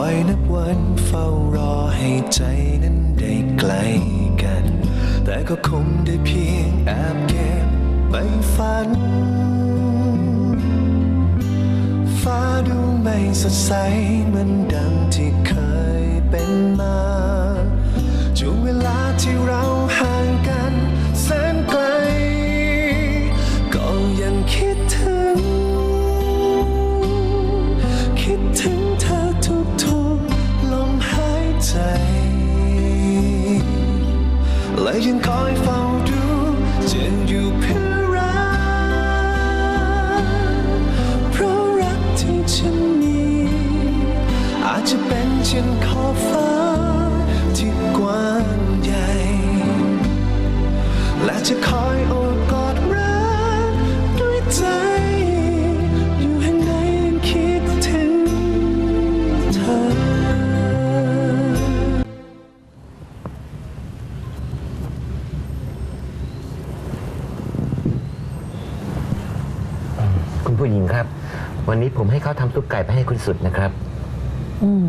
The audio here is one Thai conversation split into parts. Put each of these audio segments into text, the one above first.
อยนับวันเฝ้ารอให้ใจนั้นได้ใกล้กัน แต่ก็คงได้เพียงแอบเก็บไปฝัน ฟ้าดูไม่สดใสเหมือนดังที่เคยเป็นมาช่วงเวลาที่เราห่างกันแสนไกล ก็ยังคิดถึง วันนี้ผมให้เขาทำซุปไก่ไปให้คุณสุดนะครับ อืม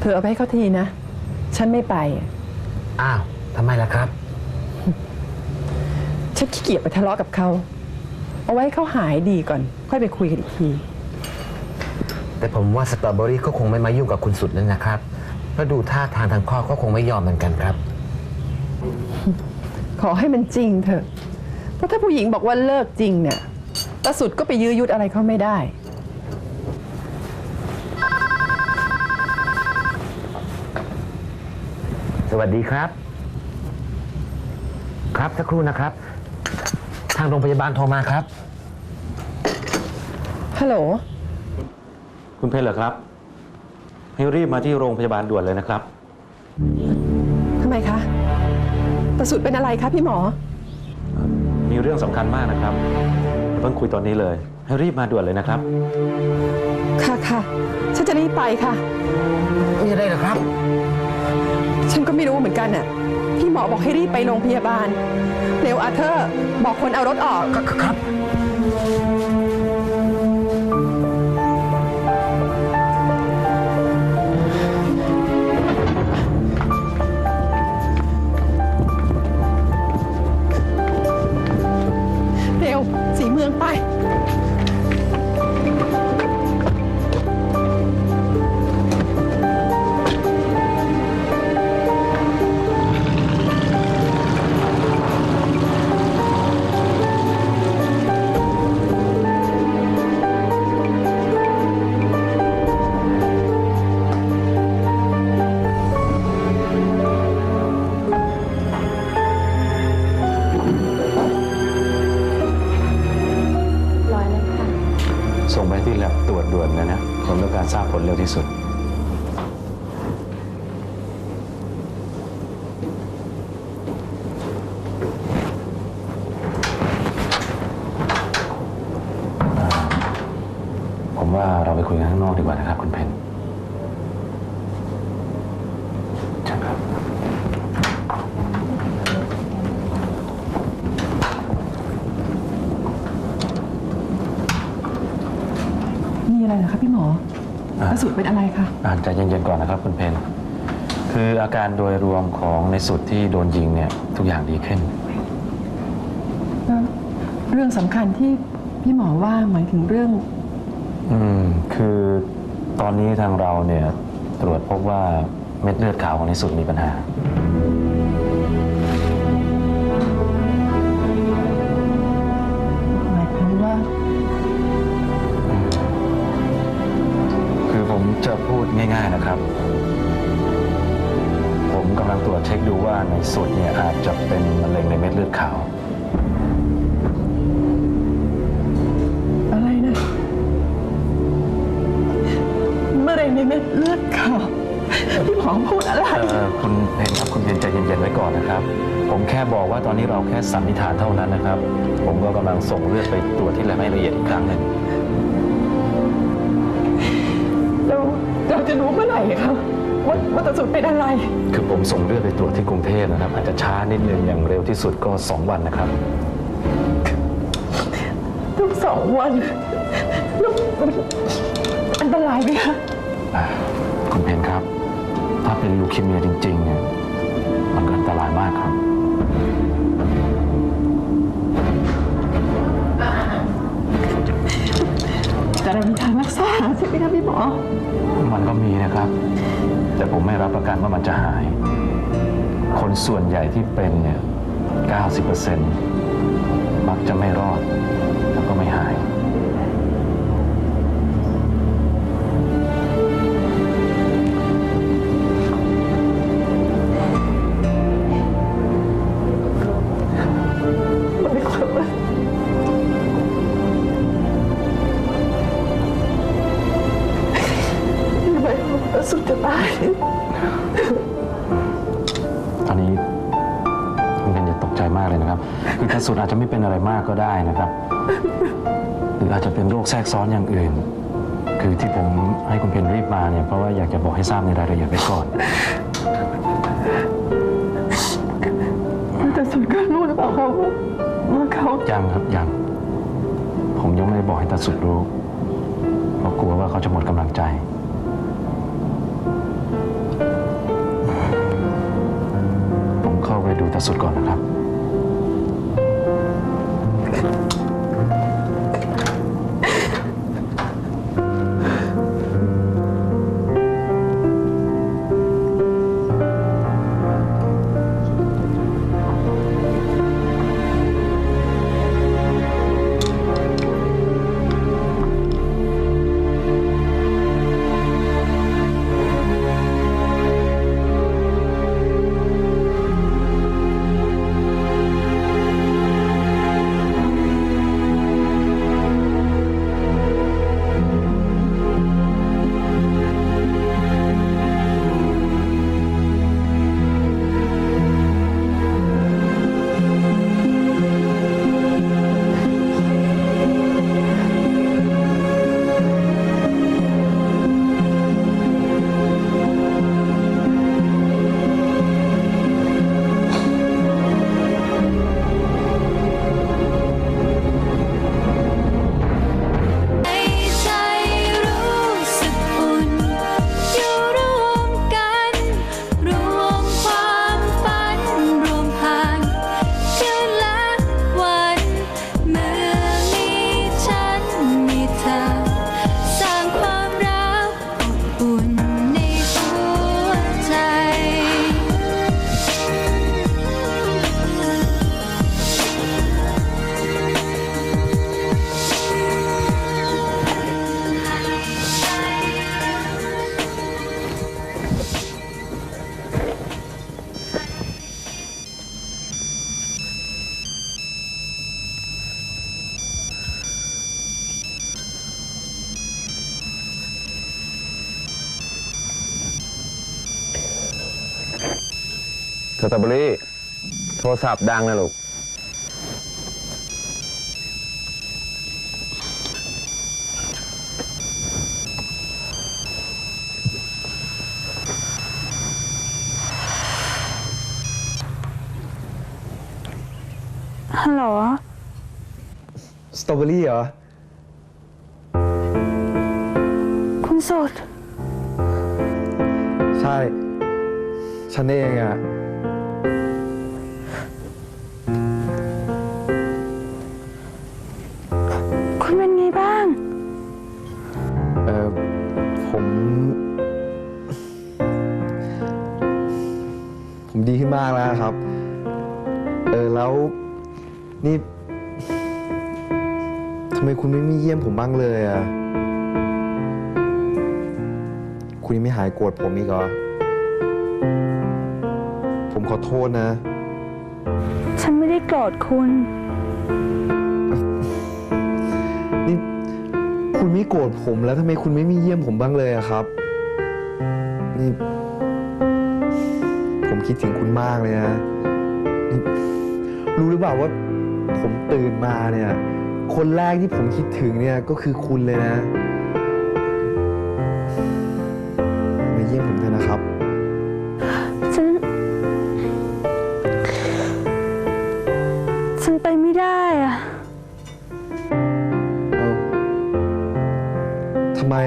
เธอเอาไปให้เขาทีนะ ฉันไม่ไป อ้าวทำไมล่ะครับ ฉันขี้เกียจไปทะเลาะกับเขา เอาไว้ให้เขาหายดีก่อน ค่อยไปคุยกันอีกที แต่ผมว่าสตรอเบอรี่ก็คงไม่มายุ่งกับคุณสุดแล้วนะครับเพราะดูท่าทางทางพ่อก็คงไม่ยอมเหมือนกันครับ ขอให้มันจริงเถอะ เพราะถ้าผู้หญิงบอกว่าเลิกจริงเนี่ย ตาสุดก็ไปยื้อยุดอะไรเขาไม่ได้ สวัสดีครับ ครับสักครู่นะครับ ทางโรงพยาบาลโทรมาครับ ฮัลโหล คุณเพชรเหรอครับ ให้รีบมาที่โรงพยาบาลด่วนเลยนะครับ ทำไมคะตาสุดเป็นอะไรคะพี่หมอ มีเรื่องสำคัญมากนะครับ เพิ่งคุยตอนนี้เลย ให้รีบมาด่วนเลยนะครับ ค่ะค่ะฉันจะรีบไปค่ะ มีอะไรเหรอครับ ฉันก็ไม่รู้เหมือนกันน่ะ พี่หมอบอกให้รีบไปโรงพยาบาล เร็วอาเธอร์ บอกคนเอารถออก ครับ เมืองไป คุยกันข้างนอกดีกว่านะครับคุณเพนใช่ครับ มีอะไรเหรอคะพี่หมออ่าตาสุดเป็นอะไรคะ อ่าใจเย็นๆก่อนนะครับคุณเพนคืออาการโดยรวมของในสุดที่โดนยิงเนี่ยทุกอย่างดีขึ้น แล้วเรื่องสำคัญที่พี่หมอว่าหมายถึงเรื่อง อืมคือตอนนี้ทางเราเนี่ยตรวจพบว่าเม็ดเลือดขาวของในสุดมีปัญหา หมายความว่าคือผมจะพูดง่ายๆนะครับ ผมกำลังตรวจเช็คดูว่าในสุดเนี่ยอาจจะเป็นมะเร็งในเม็ดเลือดขาว ในเม็ดเลือดขาวพี่หมอพูดอะไรเอ่อคุณเพนครับคุณเพนใจเย็นๆไว้ก่อนนะครับ ผมแค่บอกว่าตอนนี้เราแค่สันนิษฐานเท่านั้นนะครับ ผมก็กำลังส่งเลือดไปตรวจที่แลบให้ละเอียดอีกครั้งหนึ่งเราเราจะรู้เมื่อไหร่คะว่าว่าตาสุดเป็นอะไร คือผมส่งเลือดไปตรวจที่กรุงเทพนะครับ อาจจะช้านิดนึงอย่างเร็วที่สุดก็ 2 วันนะครับทุกสองวันแล้วมันอันตรายไหมคะอ่า คุณเพนครับ ถ้าเป็นลูคีเมียจริงๆเนี่ยมันก็อันตรายมากครับ แต่เรามีทางรักษาใช่ไหมคะพี่หมอ มันก็มีนะครับ แต่ผมไม่รับประกันว่ามันจะหาย คนส่วนใหญ่ที่เป็นเนี่ย 90%มักจะไม่รอดาสุดจะตายตอนนี้คุณเพนอย่าตกใจมากเลยนะครับ คือถ้าสุดอาจจะไม่เป็นอะไรมากก็ได้นะครับ หรืออาจจะเป็นโรคแทรกซ้อนอย่างอื่น คือที่ผมให้คุณเพนรีบมาเนี่ยเพราะว่าอยากจะบอกให้ทราบในรายละเอียดไว้ก่อน แต่สุดก็รู้หรือเปล่าคะว่าว่าเขายังครับยัง ผมยังไม่ได้บอกให้ตาสุดรู้ เพราะกลัวว่าเขาจะหมดกำลังใจ เข้าไปดูตาสุดก่อนนะครับ ตรอเบอรี่ โทรศัพท์ดังนะลูก ฮัลโหล สตรอเบอรี่เหรอ คุณสุดใช่ ฉันเองอะ่ ผม ผมดีขึ้นมากแล้วครับ เออแล้วนี่ทำไมคุณไม่มีเยี่ยมผมบ้างเลยอะ่ะ คุณยังไม่หายโกรธผมอีกเหรอ ผมขอโทษนะ ฉันไม่ได้โกรธคุณ นี่ คุณไม่โกรธผมแล้วทำไมคุณไม่มีเยี่ยมผมบ้างเลยอะครับ นี่ ผมคิดถึงคุณมากเลยนะนี่รู้หรือเปล่าว่า ผมตื่นมาเนี่ย คนแรกที่ผมคิดถึงเนี่ยก็คือคุณเลยนะ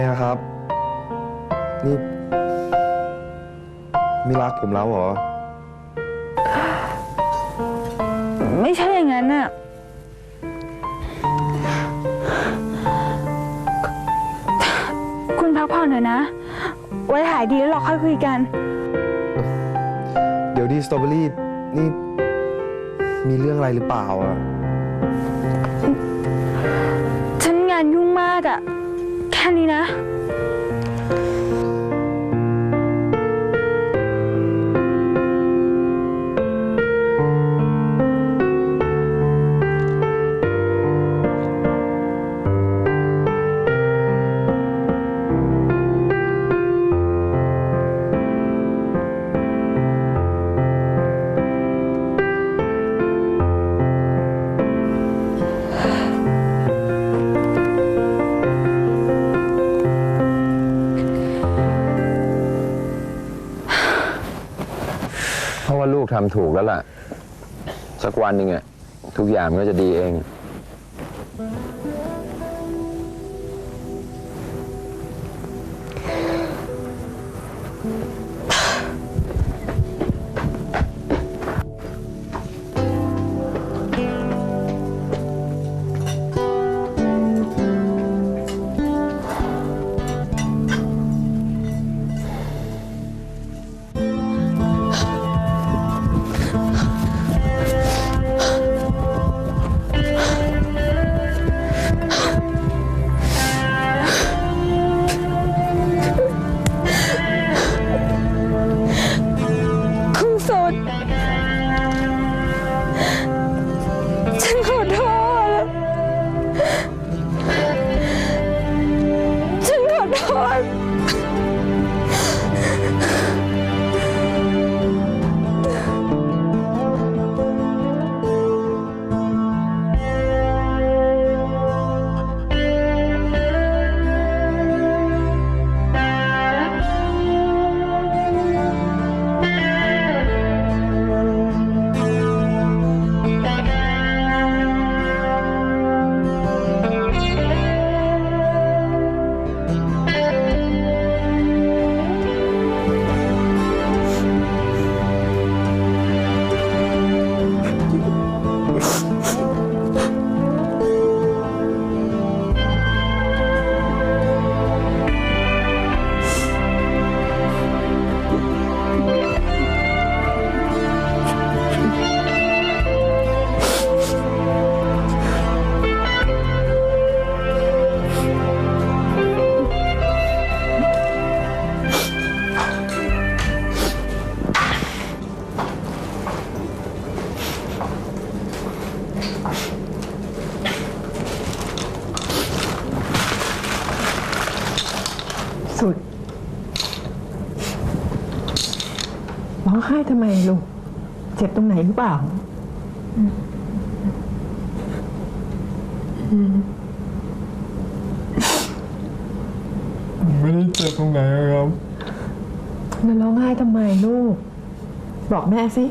อะครับ นี่ ไม่รักผมแล้วเหรอ ไม่ใช่อย่างนั้นน่ะคุณพักผ่อนเถอะนะ ไว้หายดีแล้วเราค่อยคุยกัน เดี๋ยวดีสตรอเบอรี่นี่ มีเรื่องอะไรหรือเปล่าอะฉันงานยุ่งมากอะ แค่นี้นะ ทำถูกแล้วล่ะ สักวันหนึ่งอะทุกอย่างมันก็จะดีเอง คุ สุด ร้องไห้ทำไมลูก เจ็บตรงไหนหรือเปล่าไม่ได้เจ็บตรงไหนครับ แล้วร้องไห้ทำไมลูก บอกแม่สิ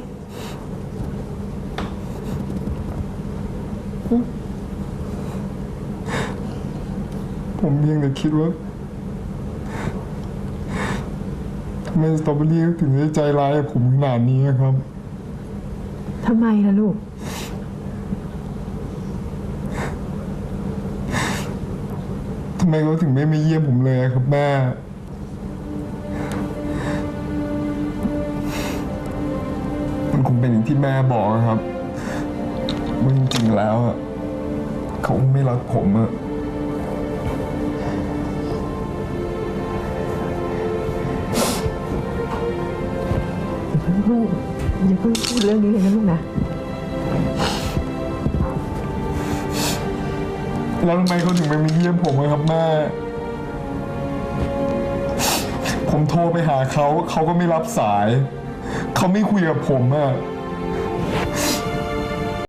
ผมเพียงแต่คิดว่า ทำไมสตรอเบอรี่ถึงได้ใจร้ายกับผมขนาดนี้ครับ ทำไมล่ะลูก ทำไมเขาถึงไม่มาเยี่ยมผมเลยอะครับแม่ มันคงเป็นอย่างที่แม่บอกอะครับว่าจริงๆแล้วอะเขาไม่รักผมอะ ลูกอย่าเพิ่งพูดเรื่องนี้เลยนะลูกนะแล้วทำไมเขาถึงไม่มาเยี่ยมผมอะครับแม่ ผมโทรไปหาเขาเขาก็ไม่รับสาย เขาไม่คุยกับผมอะ